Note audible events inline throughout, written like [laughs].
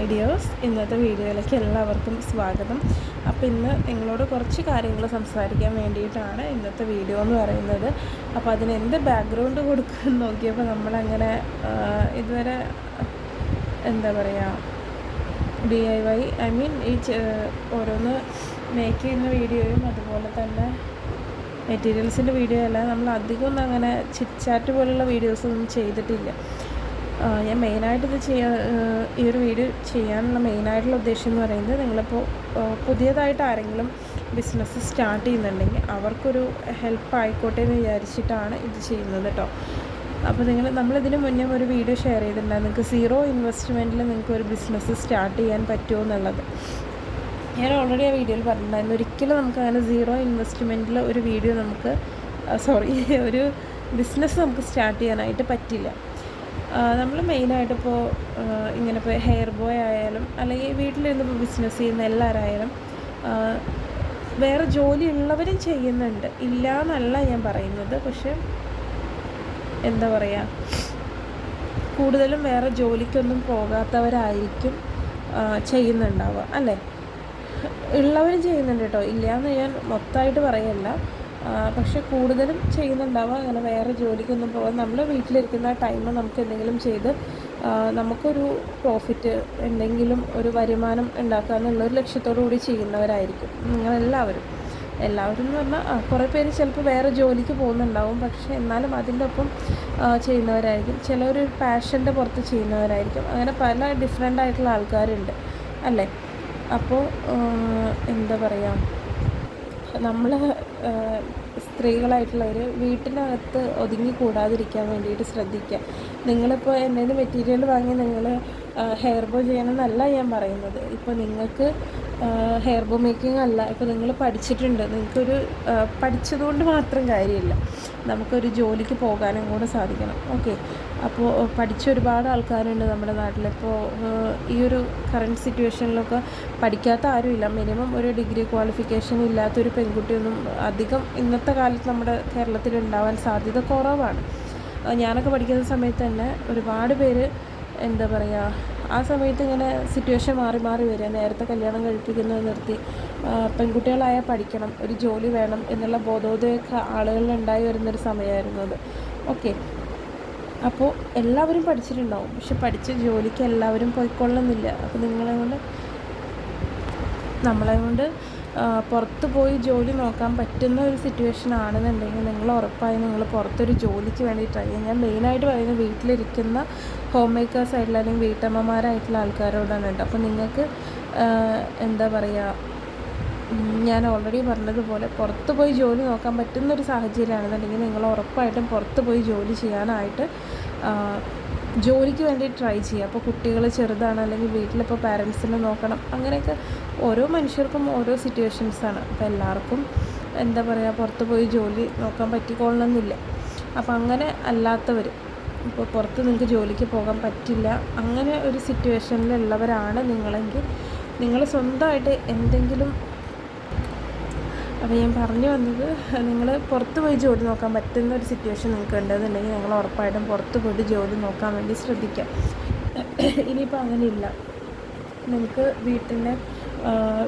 ഐഡിയോസ്. ഇന്നത്തെ വീഡിയോയിലേക്ക് എല്ലാവർക്കും സ്വാഗതം. അപ്പോൾ ഇന്ന് നിങ്ങളോട് കുറച്ച് കാര്യങ്ങൾ സംസാരിക്കാൻ വേണ്ടിയിട്ടാണ് ഇന്നത്തെ വീഡിയോ എന്ന് പറയുന്നത്. അപ്പോൾ അതിന് എന്ത് ബാക്ക്ഗ്രൗണ്ട് കൊടുക്കുമെന്ന് നോക്കിയപ്പോൾ നമ്മളങ്ങനെ ഇതുവരെ എന്താ പറയുക D I Y I mean ഈ ഓരോന്ന് മേക്ക് ചെയ്യുന്ന വീഡിയോയും അതുപോലെ തന്നെ മെറ്റീരിയൽസിന്റെ വീഡിയോ അല്ല. നമ്മൾ അധികം ഒന്നും അങ്ങനെ ചിറ്റ് ചാറ്റ് പോലുള്ള വീഡിയോസ് ഒന്നും ചെയ്തിട്ടില്ല. ഞാൻ മെയിനായിട്ട് ഇത് ചെയ്യാൻ ഈ ഒരു വീഡിയോ ചെയ്യാനുള്ള മെയിനായിട്ടുള്ള ഉദ്ദേശം എന്ന് പറയുന്നത് നിങ്ങളിപ്പോൾ പുതിയതായിട്ട് ആരെങ്കിലും ബിസിനസ് സ്റ്റാർട്ട് ചെയ്യുന്നുണ്ടെങ്കിൽ അവർക്കൊരു ഹെൽപ്പ് ആയിക്കോട്ടെ എന്ന് വിചാരിച്ചിട്ടാണ് ഇത് ചെയ്യുന്നത് കേട്ടോ അപ്പോൾ നിങ്ങൾ നമ്മളിതിന് മുന്നേ ഒരു വീഡിയോ ഷെയർ ചെയ്തിട്ടുണ്ടായിരുന്നു. നിങ്ങൾക്ക് സീറോ ഇൻവെസ്റ്റ്മെന്റിൽ നിങ്ങൾക്ക് ഒരു ബിസിനസ് സ്റ്റാർട്ട് ചെയ്യാൻ പറ്റുമോ എന്നുള്ളത്. ഞാൻ ഓൾറെഡി ആ വീഡിയോയിൽ പറഞ്ഞിട്ടുണ്ടായിരുന്നു. ഒരിക്കലും നമുക്ക് അങ്ങനെ സീറോ ഇൻവെസ്റ്റ്മെന്റിൽ ഒരു വീഡിയോ നമുക്ക് സോറി [laughs] ഒരു ബിസിനസ് നമുക്ക് സ്റ്റാർട്ട് ചെയ്യാനായിട്ട് പറ്റില്ല. നമ്മൾ മെയിനായിട്ട് ഇപ്പോൾ ഇങ്ങനെ ഇപ്പോൾ ഹെയർ ബോയ് ആയാലും അല്ലെങ്കിൽ വീട്ടിലിരുന്ന് ഇപ്പോൾ ബിസിനസ് ചെയ്യുന്ന എല്ലാവരായാലും വേറെ ജോലി ഉള്ളവരും ചെയ്യുന്നുണ്ട്. ഇല്ല എന്നല്ല ഞാൻ പറയുന്നത്. പക്ഷെ എന്താ പറയുക കൂടുതലും വേറെ ജോലിക്കൊന്നും പോകാത്തവരായിരിക്കും ചെയ്യുന്നുണ്ടാവുക. അല്ലേ? ഉള്ളവരും ചെയ്യുന്നുണ്ട് കേട്ടോ. ഇല്ല എന്ന് ഞാൻ മൊത്തമായിട്ട് പറയല്ല. പക്ഷെ കൂടുതലും ചെയ്യുന്നുണ്ടാവുക അങ്ങനെ വേറെ ജോലിക്കൊന്നും പോകാൻ നമ്മൾ വീട്ടിലിരിക്കുന്ന ടൈം നമുക്ക് എന്തെങ്കിലും ചെയ്ത് നമുക്കൊരു പ്രോഫിറ്റ് എന്തെങ്കിലും ഒരു വരുമാനം ഉണ്ടാക്കുക എന്നുള്ള ഒരു ലക്ഷ്യത്തോടു കൂടി ചെയ്യുന്നവരായിരിക്കും. നിങ്ങളെല്ലാവരും എല്ലാവരും. എന്ന് പറഞ്ഞാൽ കുറേ പേര് ചിലപ്പോൾ വേറെ ജോലിക്ക് പോകുന്നുണ്ടാവും. പക്ഷേ എന്നാലും അതിന്റെ ഒപ്പം ചെയ്യുന്നവരായിരിക്കും. ചിലർ പാഷന്റെ പുറത്ത് ചെയ്യുന്നവരായിരിക്കും. അങ്ങനെ പല ഡിഫറെന്റ് ആയിട്ടുള്ള ആൾക്കാരുണ്ട്. അല്ലേ? അപ്പോൾ എന്താ പറയുക നമ്മൾ സ്ത്രീകളായിട്ടുള്ളവർ വീട്ടിനകത്ത് ഒതുങ്ങി കൂടാതിരിക്കാൻ വേണ്ടിയിട്ട് ശ്രദ്ധിക്കുക. നിങ്ങളിപ്പോൾ എന്തെങ്കിലും മെറ്റീരിയൽ വാങ്ങി നിങ്ങൾ ഹെയർ ബോ ചെയ്യണമെന്നല്ല ഞാൻ പറയുന്നത്. ഇപ്പോൾ നിങ്ങൾക്ക് ഹെയർ ബോ മേക്കിംഗ് അല്ല ഇപ്പോൾ നിങ്ങൾ പഠിച്ചിട്ടുണ്ട്. നിങ്ങൾക്കൊരു പഠിച്ചതുകൊണ്ട് മാത്രം കാര്യമില്ല. നമുക്കൊരു ജോലിക്ക് പോകാനും കൂടെ സാധിക്കണം. ഓക്കെ അപ്പോൾ പഠിച്ച ഒരുപാട് ആൾക്കാരുണ്ട് നമ്മുടെ നാട്ടിൽ ഇപ്പോൾ ഈ ഒരു കറണ്ട് സിറ്റുവേഷനിലൊക്കെ പഠിക്കാത്ത ആരുമില്ല. മിനിമം ഒരു ഡിഗ്രി ക്വാളിഫിക്കേഷൻ ഇല്ലാത്തൊരു പെൺകുട്ടിയൊന്നും അധികം ഇന്നത്തെ കാലത്ത് നമ്മുടെ കേരളത്തിൽ ഉണ്ടാവാൻ സാധ്യത കുറവാണ്. ഞാനൊക്കെ പഠിക്കുന്ന സമയത്ത് തന്നെ ഒരുപാട് പേര് എന്താ പറയുക ആ സമയത്ത് ഇങ്ങനെ സിറ്റുവേഷൻ മാറി മാറി വരിക. നേരത്തെ കല്യാണം കഴിപ്പിക്കുന്നത് നിർത്തി പെൺകുട്ടികളായ പെൺകുട്ടികളായാൽ പഠിക്കണം ഒരു ജോലി വേണം എന്നുള്ള ബോധോദയമൊക്കെ ആളുകളിൽ ഉണ്ടായി വരുന്നൊരു സമയമായിരുന്നു അത്. ഓക്കെ അപ്പോൾ എല്ലാവരും പഠിച്ചിട്ടുണ്ടാവും. പക്ഷെ പഠിച്ച ജോലിക്ക് എല്ലാവരും പോയിക്കൊള്ളുന്നില്ല. അപ്പോൾ നിങ്ങളെ കൊണ്ട് നമ്മളെ കൊണ്ട് പുറത്ത് പോയി ജോലി നോക്കാൻ പറ്റുന്ന ഒരു സിറ്റുവേഷൻ ആണെന്നുണ്ടെങ്കിൽ നിങ്ങൾ ഉറപ്പായി നിങ്ങൾ പുറത്തൊരു ജോലിക്ക് വേണ്ടി ട്രൈ ചെയ്യാം ഞാൻ മെയിനായിട്ട് പറയുന്നത് വീട്ടിലിരിക്കുന്ന ഹോം മേക്കേഴ്സ് ആയിട്ടുള്ള അല്ലെങ്കിൽ വീട്ടമ്മമാരായിട്ടുള്ള ആൾക്കാരോടാണ് കേട്ടോ. അപ്പോൾ നിങ്ങൾക്ക് എന്താ പറയുക ഞാൻ ഓൾറെഡി പറഞ്ഞതുപോലെ പുറത്ത് പോയി ജോലി നോക്കാൻ പറ്റുന്ന ഒരു സാഹചര്യമാണെന്നുണ്ടെങ്കിൽ നിങ്ങൾ ഉറപ്പായിട്ടും പുറത്ത് പോയി ജോലി ചെയ്യാനായിട്ട് ജോലിക്ക് വേണ്ടി ട്രൈ ചെയ്യുക. അപ്പോൾ കുട്ടികൾ ചെറുതാണ് അല്ലെങ്കിൽ വീട്ടിലിപ്പോൾ പാരൻസിനെ നോക്കണം. അങ്ങനെയൊക്കെ ഓരോ മനുഷ്യർക്കും ഓരോ സിറ്റുവേഷൻസാണ് അപ്പോൾ എല്ലാവർക്കും എന്താ പറയുക പുറത്ത് പോയി ജോലി നോക്കാൻ പറ്റിക്കൊള്ളണമെന്നില്ല. അപ്പോൾ അങ്ങനെ അല്ലാത്തവർ ഇപ്പോൾ പുറത്ത് നിങ്ങൾക്ക് ജോലിക്ക് പോകാൻ പറ്റില്ല അങ്ങനെ ഒരു സിറ്റുവേഷനിലുള്ളവരാണ് നിങ്ങളെങ്കിൽ നിങ്ങൾ സ്വന്തമായിട്ട് എന്തെങ്കിലും അപ്പോൾ ഞാൻ പറഞ്ഞു വന്നത് നിങ്ങൾ പുറത്ത് പോയി ജോലി നോക്കാൻ പറ്റുന്ന ഒരു സിറ്റുവേഷൻ നിങ്ങൾക്ക് ഉണ്ടെന്നുണ്ടെങ്കിൽ നിങ്ങൾ ഉറപ്പായിട്ടും പുറത്ത് പോയിട്ട് ജോലി നോക്കാൻ വേണ്ടി ശ്രദ്ധിക്കാം. ഇനിയിപ്പോൾ അങ്ങനെയില്ല. നിങ്ങൾക്ക് വീട്ടിന്റെ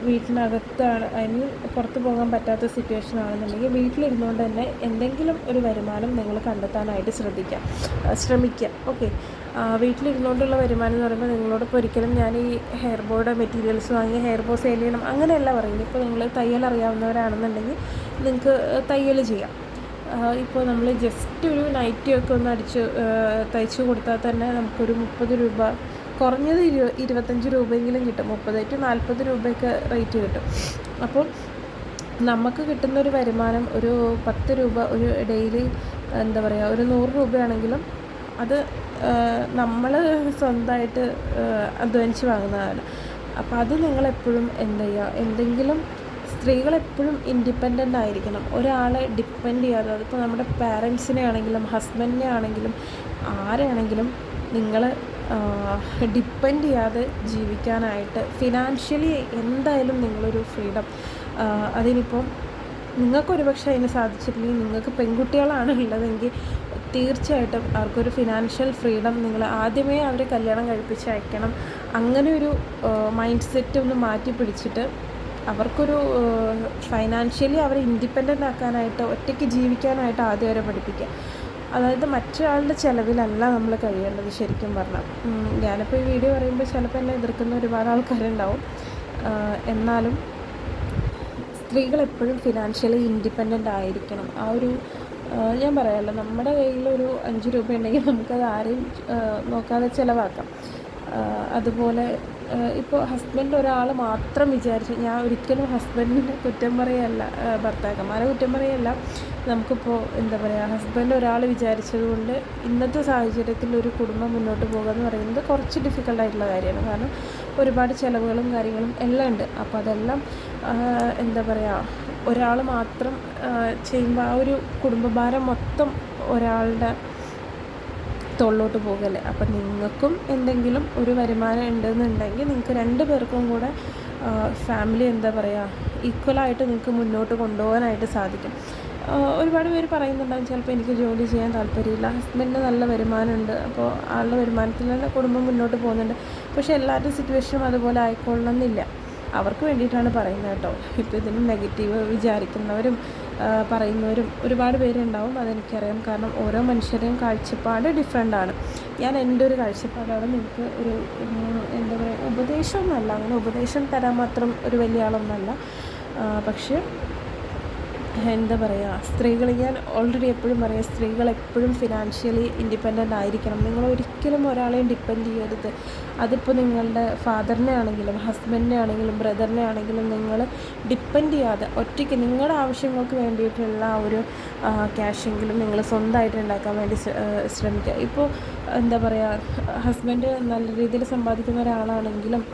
വീട്ടിനകത്താണ് ഐ മീൻ പുറത്ത് പോകാൻ പറ്റാത്ത സിറ്റുവേഷൻ ആണെന്നുണ്ടെങ്കിൽ വീട്ടിലിരുന്നുകൊണ്ട് തന്നെ എന്തെങ്കിലും ഒരു വരുമാനം നിങ്ങൾ കണ്ടെത്താനായിട്ട് ശ്രദ്ധിക്കാം. ശ്രമിക്കുക ഓക്കെ വീട്ടിലിരുന്നുകൊണ്ടുള്ള വരുമാനം എന്ന് പറയുമ്പോൾ നിങ്ങളോടൊപ്പം ഒരിക്കലും ഞാൻ ഈ ഹെയർ ബോയുടെ മെറ്റീരിയൽസ് വാങ്ങി ഹെയർ ബോ സെയിൽ ചെയ്യണം അങ്ങനെയല്ല പറയുന്നത്. ഇപ്പോൾ നിങ്ങൾ തയ്യൽ അറിയാവുന്നവരാണെന്നുണ്ടെങ്കിൽ നിങ്ങൾക്ക് തയ്യൽ ചെയ്യാം. ഇപ്പോൾ നമ്മൾ ജസ്റ്റ് ഒരു നൈറ്റി ഒക്കെ ഒന്ന് അടിച്ച് തയ്ച്ച് കൊടുത്താൽ തന്നെ നമുക്കൊരു മുപ്പത് രൂപ കുറഞ്ഞത് ഇരു ഇരുപത്തഞ്ച് രൂപയെങ്കിലും കിട്ടും. മുപ്പത് ടു നാൽപ്പത് രൂപയൊക്കെ റേറ്റ് കിട്ടും. അപ്പോൾ നമുക്ക് കിട്ടുന്ന ഒരു വരുമാനം ഒരു പത്ത് രൂപ ഒരു ഡെയിലി എന്താ പറയുക ഒരു നൂറ് രൂപയാണെങ്കിലും അത് നമ്മൾ സ്വന്തമായിട്ട് അധ്വാനിച്ച് വാങ്ങുന്നതാണ്. അപ്പോൾ അത് നിങ്ങളെപ്പോഴും എന്ത് ചെയ്യുക? എന്തെങ്കിലും സ്ത്രീകളെപ്പോഴും ഇൻഡിപെൻഡന്റ് ആയിരിക്കണം. ഒരാളെ ഡിപ്പെൻഡ് ചെയ്യാതെ അതിപ്പോൾ നമ്മുടെ പാരൻസിനെ ആണെങ്കിലും ഹസ്ബൻഡിനെ ആണെങ്കിലും ആരെയാണെങ്കിലും നിങ്ങൾ ഡിപ്പെൻഡ് ചെയ്യാതെ ജീവിക്കാനായിട്ട് ഫിനാൻഷ്യലി എന്തായാലും നിങ്ങളൊരു ഫ്രീഡം അതിനിപ്പം നിങ്ങൾക്കൊരു പക്ഷേ അതിന് സാധിച്ചിട്ടില്ലെങ്കിൽ നിങ്ങൾക്ക് പെൺകുട്ടികളാണ് ഉള്ളതെങ്കിൽ തീർച്ചയായിട്ടും അവർക്കൊരു ഫിനാൻഷ്യൽ ഫ്രീഡം നിങ്ങൾ ആദ്യമേ അവരെ കല്യാണം കഴിപ്പിച്ച് അയക്കണം. അങ്ങനെ ഒരു മൈൻഡ് സെറ്റ് ഒന്ന് മാറ്റി പിടിച്ചിട്ട് അവർക്കൊരു ഫൈനാൻഷ്യലി അവരെ ഇൻഡിപെൻഡന്റ് ആക്കാനായിട്ട് ഒറ്റയ്ക്ക് ജീവിക്കാനായിട്ട് ആദ്യം അവരെ പഠിപ്പിക്കുക. അതായത് മറ്റൊരാളുടെ ചിലവിലല്ല നമ്മൾ കഴിയേണ്ടത് ശരിക്കും പറഞ്ഞാൽ ഞാനിപ്പോൾ ഈ വീഡിയോ പറയുമ്പോൾ ചിലപ്പോൾ എന്നെ എതിർക്കുന്ന ഒരുപാട് ആൾക്കാരുണ്ടാവും. എന്നാലും സ്ത്രീകൾ എപ്പോഴും ഫിനാൻഷ്യലി ഇൻഡിപെൻഡന്റ് ആയിരിക്കണം. ആ ഒരു ഞാൻ പറയാമല്ലോ നമ്മുടെ കയ്യിലൊരു അഞ്ച് രൂപ ഉണ്ടെങ്കിൽ നമുക്കത് ആരെയും നോക്കാതെ ചിലവാക്കാം. അതുപോലെ ഇപ്പോൾ ഹസ്ബൻഡ് ഒരാൾ മാത്രം വിചാരിച്ച് ഞാൻ ഒരിക്കലും ഹസ്ബൻഡിനെ കുറ്റം പറയല്ല ഭർത്താക്കന്മാരെ കുറ്റം പറയല്ല. നമുക്കിപ്പോൾ എന്താ പറയുക ഹസ്ബൻഡ് ഒരാൾ വിചാരിച്ചത് കൊണ്ട് ഇന്നത്തെ സാഹചര്യത്തിൽ ഒരു കുടുംബം മുന്നോട്ട് പോകുക എന്ന് പറയുന്നത് കുറച്ച് ഡിഫിക്കൽട്ടായിട്ടുള്ള കാര്യമാണ്. കാരണം ഒരുപാട് ചിലവുകളും കാര്യങ്ങളും എല്ലാം ഉണ്ട്. അപ്പോൾ അതെല്ലാം എന്താ പറയുക ഒരാൾ മാത്രം ചെയ്യുമ്പോൾ ആ ഒരു കുടുംബഭാരം മൊത്തം ഒരാളുടെ തൊള്ളോട്ട് പോകല്ലേ? അപ്പം നിങ്ങൾക്കും എന്തെങ്കിലും ഒരു വരുമാനം ഉണ്ടെന്നുണ്ടെങ്കിൽ നിങ്ങൾക്ക് രണ്ട് പേർക്കും കൂടെ ഫാമിലി എന്താ പറയുക ഈക്വലായിട്ട് നിങ്ങൾക്ക് മുന്നോട്ട് കൊണ്ടുപോകാനായിട്ട് സാധിക്കും. ഒരുപാട് പേര് പറയുന്നുണ്ടാകും ചിലപ്പോൾ എനിക്ക് ജോലി ചെയ്യാൻ താല്പര്യമില്ല. ഹസ്ബൻഡിന് നല്ല വരുമാനമുണ്ട്. അപ്പോൾ ആളുടെ വരുമാനത്തിൽ തന്നെ കുടുംബം മുന്നോട്ട് പോകുന്നുണ്ട്. പക്ഷേ എല്ലാവരുടെയും സിറ്റുവേഷനും അതുപോലെ ആയിക്കൊള്ളണമെന്നില്ല. അവർക്ക് വേണ്ടിയിട്ടാണ് പറയുന്നത് കേട്ടോ. ഇപ്പോൾ ഇതിന് നെഗറ്റീവ് വിചാരിക്കുന്നവരും പറയുന്നവരും ഒരുപാട് പേരുണ്ടാവും അതെനിക്കറിയാം. കാരണം ഓരോ മനുഷ്യരുടെയും കാഴ്ചപ്പാട് ഡിഫറെന്റ് ആണ്. ഞാൻ എന്റെ ഒരു കാഴ്ചപ്പാടാണ് നിങ്ങൾക്ക് ഒരു എന്താ പറയുക ഉപദേശമൊന്നുമല്ല. അങ്ങനെ ഉപദേശം തരാൻ മാത്രം ഒരു വലിയ ആളൊന്നുമല്ല. പക്ഷേ എന്താ പറയുക സ്ത്രീകൾ ഞാൻ ഓൾറെഡി എപ്പോഴും പറയാം സ്ത്രീകൾ എപ്പോഴും ഫിനാൻഷ്യലി ഇൻഡിപെൻഡന്റ് ആയിരിക്കണം. നിങ്ങൾ ഒരിക്കലും ഒരാളെയും ഡിപ്പെൻഡ് ചെയ്യരുത്. അതിപ്പോൾ നിങ്ങളുടെ ഫാദറിനെ ആണെങ്കിലും ഹസ്ബൻഡിനെ ആണെങ്കിലും ബ്രദറിനെ ആണെങ്കിലും നിങ്ങൾ ഡിപ്പെൻഡ് ചെയ്യാതെ ഒറ്റയ്ക്ക് നിങ്ങളുടെ ആവശ്യങ്ങൾക്ക് വേണ്ടിയിട്ടുള്ള ഒരു ക്യാഷെങ്കിലും നിങ്ങൾ സ്വന്തമായിട്ട് ഉണ്ടാക്കാൻ വേണ്ടി ശ്രമിക്കുക. ഇപ്പോൾ എന്താ പറയുക ഹസ്ബൻഡ് നല്ല രീതിയിൽ സമ്പാദിക്കുന്ന ഒരാളാണെങ്കിലും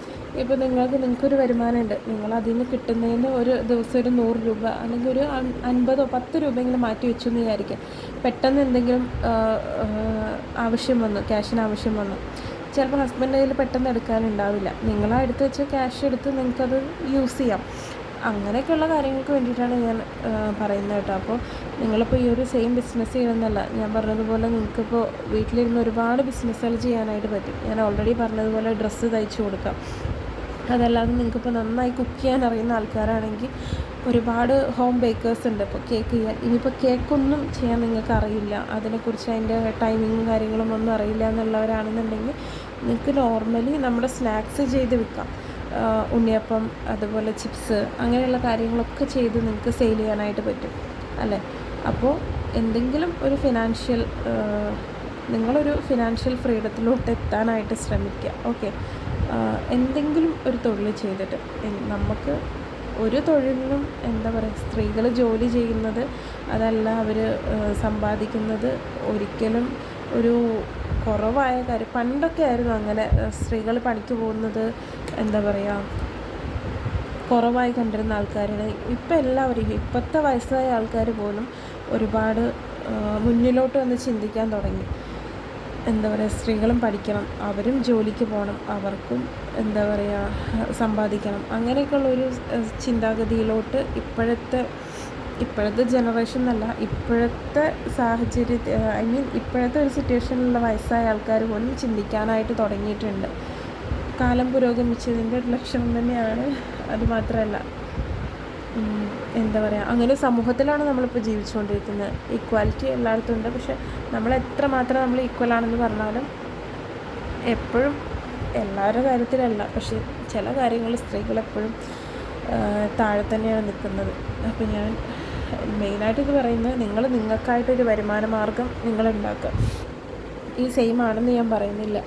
ഇപ്പോൾ നിങ്ങൾക്ക് നിങ്ങൾക്കൊരു വരുമാനമുണ്ട്. നിങ്ങൾ അതിൽ നിന്ന് കിട്ടുന്നതിന് ഒരു ദിവസം ഒരു നൂറ് രൂപ അല്ലെങ്കിൽ ഒരു അൻപതോ പത്ത് രൂപയെങ്കിലും മാറ്റി വെച്ചു എന്ന് വിചാരിക്കുക പെട്ടെന്ന് എന്തെങ്കിലും ആവശ്യം വന്നു ക്യാഷിന് ആവശ്യം വന്നു. ചിലപ്പോൾ ഹസ്ബൻഡ് കയ്യിൽ പെട്ടെന്ന് എടുക്കാനുണ്ടാവില്ല. നിങ്ങളാ എടുത്ത് വെച്ച ക്യാഷ് എടുത്ത് നിങ്ങൾക്കത് യൂസ് ചെയ്യാം. അങ്ങനെയൊക്കെയുള്ള കാര്യങ്ങൾക്ക് വേണ്ടിയിട്ടാണ് ഞാൻ പറയുന്നത് കേട്ടോ. അപ്പോൾ നിങ്ങളിപ്പോൾ ഈ ഒരു സെയിം ബിസിനസ് ചെയ്യണമെന്നല്ല. ഞാൻ പറഞ്ഞതുപോലെ നിങ്ങൾക്കിപ്പോൾ വീട്ടിലിരുന്ന് ഒരുപാട് ബിസിനസ്സുകൾ ചെയ്യാനായിട്ട് പറ്റും. ഞാൻ ഓൾറെഡി പറഞ്ഞതുപോലെ ഡ്രസ്സ് തയ്ച്ചു കൊടുക്കാം. അതല്ലാതെ നിങ്ങൾക്കിപ്പോൾ നന്നായി കുക്ക് ചെയ്യാൻ അറിയുന്ന ആൾക്കാരാണെങ്കിൽ ഒരുപാട് ഹോം ബേക്കേഴ്സ് ഉണ്ട്. ഇപ്പോൾ കേക്ക് ചെയ്യാൻ. ഇനിയിപ്പോൾ കേക്കൊന്നും ചെയ്യാൻ നിങ്ങൾക്ക് അറിയില്ല. അതിനെക്കുറിച്ച് അതിന്റെ ടൈമിങ്ങും കാര്യങ്ങളും ഒന്നും അറിയില്ല എന്നുള്ളവരാണെന്നുണ്ടെങ്കിൽ നിങ്ങൾക്ക് നോർമലി നമ്മുടെ സ്നാക്സ് ചെയ്ത് വിൽക്കാം. ഉണ്ണിയപ്പം അതുപോലെ ചിപ്സ് അങ്ങനെയുള്ള കാര്യങ്ങളൊക്കെ ചെയ്ത് നിങ്ങൾക്ക് സെയിൽ ചെയ്യാനായിട്ട് പറ്റും. അല്ലേ? അപ്പോൾ എന്തെങ്കിലും ഒരു ഫിനാൻഷ്യൽ നിങ്ങളൊരു ഫിനാൻഷ്യൽ ഫ്രീഡത്തിലോട്ട് എത്താനായിട്ട് ശ്രമിക്കുക. ഓക്കെ എന്തെങ്കിലും ഒരു തൊഴിൽ ചെയ്തിട്ട് നമുക്ക് ഒരു തൊഴിലിനും എന്താ പറയുക സ്ത്രീകൾ ജോലി ചെയ്യുന്നത് അതല്ല അവർ സമ്പാദിക്കുന്നത് ഒരിക്കലും ഒരു കുറവായ കാര്യം. പണ്ടൊക്കെ ആയിരുന്നു അങ്ങനെ സ്ത്രീകൾ പണിക്ക് പോകുന്നത് എന്താ പറയുക കുറവായി കണ്ടിരുന്ന ആൾക്കാരാണ് ഇപ്പം എല്ലാവരും ഇപ്പോഴത്തെ വയസ്സായ ആൾക്കാർ പോലും ഒരുപാട് മുന്നിലോട്ട് വന്ന് ചിന്തിക്കാൻ തുടങ്ങി. എന്താ പറയുക സ്ത്രീകളും പഠിക്കണം അവരും ജോലിക്ക് പോകണം അവർക്കും എന്താ പറയുക സമ്പാദിക്കണം. അങ്ങനെയൊക്കെയുള്ളൊരു ചിന്താഗതിയിലോട്ട് ഇപ്പോഴത്തെ ഇപ്പോഴത്തെ ജനറേഷൻ എന്നല്ല ഇപ്പോഴത്തെ സാഹചര്യ ഐ മീൻ ഇപ്പോഴത്തെ ഒരു സിറ്റുവേഷനിലുള്ള വയസ്സായ ആൾക്കാർ പോലും ചിന്തിക്കാനായിട്ട് തുടങ്ങിയിട്ടുണ്ട്. കാലം പുരോഗമിച്ചതിന്റെ ലക്ഷണം തന്നെയാണ് അത് മാത്രമല്ല. എന്താ പറയുക അങ്ങനെ സമൂഹത്തിലാണ് നമ്മളിപ്പോൾ ജീവിച്ചുകൊണ്ടിരിക്കുന്നത്. ഈക്വാലിറ്റി എല്ലായിടത്തും ഉണ്ട്. പക്ഷെ നമ്മൾ എത്ര മാത്രം നമ്മൾ ഈക്വൽ ആണെന്ന് പറഞ്ഞാലും എപ്പോഴും എല്ലാവരുടെ കാര്യത്തിലല്ല. പക്ഷെ ചില കാര്യങ്ങൾ സ്ത്രീകൾ എപ്പോഴും താഴെ തന്നെയാണ് നിൽക്കുന്നത്. അപ്പോൾ ഞാൻ മെയിനായിട്ട് ഇത് പറയുന്നത് നിങ്ങൾ നിങ്ങൾക്കായിട്ടൊരു വരുമാന മാർഗം നിങ്ങൾ ഉണ്ടാക്കുക. ഈ സെയിം ആണെന്ന് ഞാൻ പറയുന്നില്ല.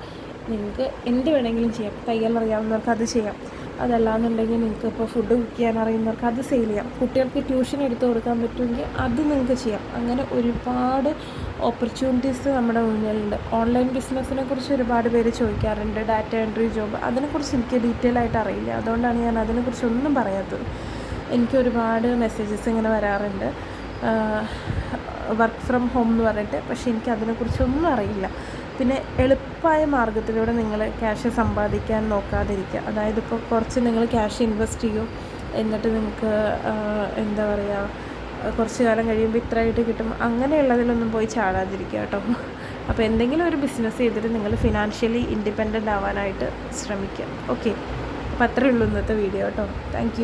നിങ്ങൾക്ക് എന്ത് വേണമെങ്കിലും ചെയ്യാം. തയ്യൽ അറിയാവുന്നവർക്ക് അത് ചെയ്യാം. അതല്ലാന്നുണ്ടെങ്കിൽ നിങ്ങൾക്ക് ഇപ്പോൾ ഫുഡ് കുക്ക് ചെയ്യാൻ അറിയുന്നവർക്ക് അത് സെയിൽ ചെയ്യാം. കുട്ടികൾക്ക് ട്യൂഷൻ എടുത്ത് കൊടുക്കാൻ പറ്റുമെങ്കിൽ അത് നിങ്ങൾക്ക് ചെയ്യാം. അങ്ങനെ ഒരുപാട് ഓപ്പർച്യൂണിറ്റീസ് നമ്മുടെ മുന്നിലുണ്ട്. ഓൺലൈൻ ബിസിനസ്സിനെ കുറിച്ച് ഒരുപാട് പേര് ചോദിക്കാറുണ്ട്. ഡാറ്റ എൻട്രി ജോബ് അതിനെക്കുറിച്ച് എനിക്ക് ഡീറ്റെയിൽ ആയിട്ട് അറിയില്ല. അതുകൊണ്ടാണ് ഞാൻ അതിനെക്കുറിച്ച് ഒന്നും പറയാത്തത്. എനിക്ക് ഒരുപാട് മെസ്സേജസ് ഇങ്ങനെ വരാറുണ്ട്. വർക്ക് ഫ്രം ഹോം എന്ന് പറഞ്ഞിട്ട്. പക്ഷേ എനിക്ക് അതിനെക്കുറിച്ചൊന്നും അറിയില്ല. പിന്നെ എളുപ്പമായ മാർഗത്തിലൂടെ നിങ്ങൾ ക്യാഷ് സമ്പാദിക്കാൻ നോക്കാതിരിക്കുക. അതായത് ഇപ്പോൾ കുറച്ച് നിങ്ങൾ ക്യാഷ് ഇൻവെസ്റ്റ് ചെയ്യും. എന്നിട്ട് നിങ്ങൾക്ക് എന്താ പറയുക കുറച്ച് കാലം കഴിയുമ്പോൾ ഇത്രയായിട്ട് കിട്ടും. അങ്ങനെയുള്ളതിലൊന്നും പോയി ചാടാതിരിക്കുക കേട്ടോ. അപ്പോൾ എന്തെങ്കിലും ഒരു ബിസിനസ് ചെയ്തിട്ട് നിങ്ങൾ ഫിനാൻഷ്യലി ഇൻഡിപെൻഡന്റ് ആവാനായിട്ട് ശ്രമിക്കുക. ഓക്കെ അപ്പോൾ അത്രയേ ഉള്ളൂ ഇന്നത്തെ വീഡിയോ കേട്ടോ. താങ്ക്